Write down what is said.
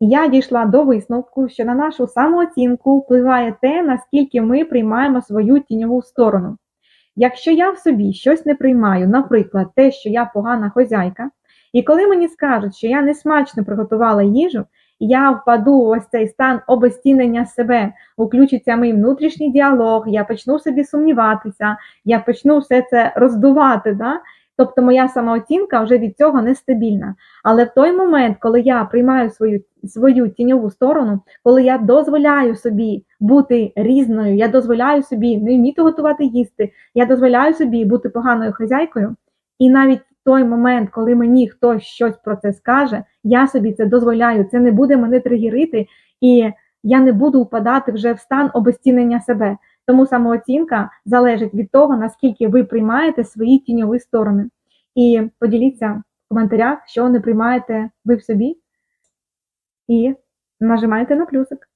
І я дійшла до висновку, що на нашу самооцінку впливає те, наскільки ми приймаємо свою тіньову сторону. Якщо я в собі щось не приймаю, наприклад, те, що я погана хозяйка, і коли мені скажуть, що я несмачно приготувала їжу, я впаду в ось цей стан обезцінення себе, включиться мій внутрішній діалог, я почну собі сумніватися, я почну все це роздувати. Да? Тобто моя самооцінка вже від цього нестабільна. Але в той момент, коли я приймаю свою свою тіньову сторону, коли я дозволяю собі бути різною, я дозволяю собі не вміти готувати їсти, я дозволяю собі бути поганою хазяйкою, і навіть в той момент, коли мені хтось щось про це скаже, я собі це дозволяю, це не буде мене тригерити, і я не буду впадати вже в стан обезцінення себе. Тому самооцінка залежить від того, наскільки ви приймаєте свої тіньові сторони. І поділіться в коментарях, що не приймаєте ви в собі, і нажимайте на плюсик.